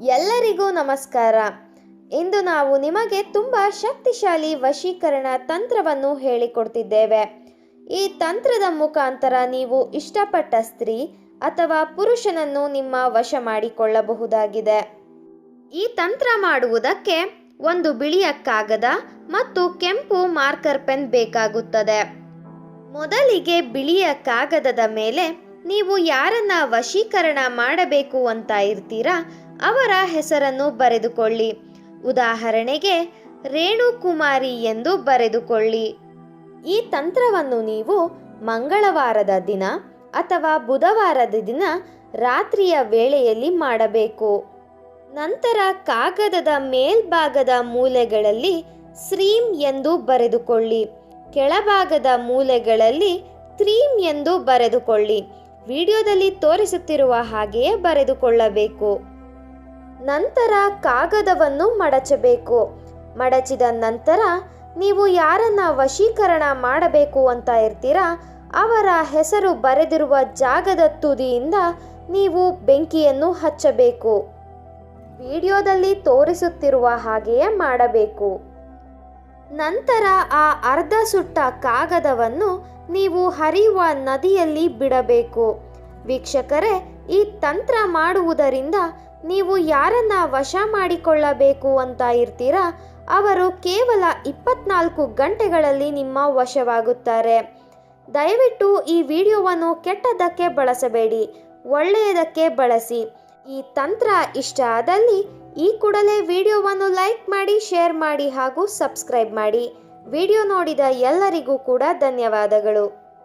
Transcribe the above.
ಎಲ್ಲರಿಗೂ ನಮಸ್ಕಾರ. ಇಂದು ನಾವು ನಿಮಗೆ ತುಂಬ ಶಕ್ತಿಶಾಲಿ ವಶೀಕರಣ ತಂತ್ರವನ್ನು ಹೇಳಿಕೊಡ್ತಿದ್ದೇವೆ. ಈ ತಂತ್ರದ ಮುಖಾಂತರ ನೀವು ಇಷ್ಟಪಟ್ಟ ಸ್ತ್ರೀ ಅಥವಾ ಪುರುಷನನ್ನು ನಿಮ್ಮ ವಶ ಮಾಡಿಕೊಳ್ಳಬಹುದಾಗಿದೆ. ಈ ತಂತ್ರ ಮಾಡುವುದಕ್ಕೆ ಒಂದು ಬಿಳಿಯ ಕಾಗದ ಮತ್ತು ಕೆಂಪು ಮಾರ್ಕರ್ ಪೆನ್ ಬೇಕಾಗುತ್ತದೆ. ಮೊದಲಿಗೆ ಬಿಳಿಯ ಕಾಗದದ ಮೇಲೆ ನೀವು ಯಾರನ್ನ ವಶೀಕರಣ ಮಾಡಬೇಕು ಅಂತ ಇರ್ತೀರಾ? ಅವರ ಹೆಸರನ್ನು ಬರೆದುಕೊಳ್ಳಿ. ಉದಾಹರಣೆಗೆ, ರೇಣುಕುಮಾರಿ ಎಂದು ಬರೆದುಕೊಳ್ಳಿ. ಈ ತಂತ್ರವನ್ನು ನೀವು ಮಂಗಳವಾರದ ದಿನ ಅಥವಾ ಬುಧವಾರದ ದಿನ ರಾತ್ರಿಯ ವೇಳೆಯಲ್ಲಿ ಮಾಡಬೇಕು. ನಂತರ ಕಾಗದದ ಮೇಲ್ಭಾಗದ ಮೂಲೆಗಳಲ್ಲಿ ಸ್ರೀಂ ಎಂದು ಬರೆದುಕೊಳ್ಳಿ. ಕೆಳಭಾಗದ ಮೂಲೆಗಳಲ್ಲಿ ತ್ರೀಂ ಎಂದು ಬರೆದುಕೊಳ್ಳಿ. ವಿಡಿಯೋದಲ್ಲಿ ತೋರಿಸುತ್ತಿರುವ ಹಾಗೆಯೇ ಬರೆದುಕೊಳ್ಳಬೇಕು. ನಂತರ ಕಾಗದವನ್ನು ಮಡಚಬೇಕು. ಮಡಚಿದ ನಂತರ ನೀವು ಯಾರನ್ನ ವಶೀಕರಣ ಮಾಡಬೇಕು ಅಂತ ಇರ್ತೀರಾ, ಅವರ ಹೆಸರು ಬರೆದಿರುವ ಜಾಗದ ತುದಿಯಿಂದ ನೀವು ಬೆಂಕಿಯನ್ನು ಹಚ್ಚಬೇಕು. ವಿಡಿಯೋದಲ್ಲಿ ತೋರಿಸುತ್ತಿರುವ ಹಾಗೆಯೇ ಮಾಡಬೇಕು. ನಂತರ ಆ ಅರ್ಧ ಸುಟ್ಟ ಕಾಗದವನ್ನು ನೀವು ಹರಿಯುವ ನದಿಯಲ್ಲಿ ಬಿಡಬೇಕು. ವೀಕ್ಷಕರೇ, ಈ ತಂತ್ರ ಮಾಡುವುದರಿಂದ ನೀವು ಯಾರನ್ನ ವಶ ಮಾಡಿಕೊಳ್ಳಬೇಕು ಅಂತ ಇರ್ತೀರಾ? ಅವರು ಕೇವಲ ಇಪ್ಪತ್ನಾಲ್ಕು ಗಂಟೆಗಳಲ್ಲಿ ನಿಮ್ಮ ವಶವಾಗುತ್ತಾರೆ. ದಯವಿಟ್ಟು ಈ ವಿಡಿಯೋವನ್ನು ಕೆಟ್ಟದ್ದಕ್ಕೆ ಬಳಸಬೇಡಿ, ಒಳ್ಳೆಯದಕ್ಕೆ ಬಳಸಿ. ಈ ತಂತ್ರ ಇಷ್ಟ ಆದಲ್ಲಿ ಈ ಕೂಡಲೇ ವಿಡಿಯೋವನ್ನು ಲೈಕ್ ಮಾಡಿ, ಶೇರ್ ಮಾಡಿ ಹಾಗೂ ಸಬ್ಸ್ಕ್ರೈಬ್ ಮಾಡಿ. ವಿಡಿಯೋ ನೋಡಿದ ಎಲ್ಲರಿಗೂ ಕೂಡ ಧನ್ಯವಾದಗಳು.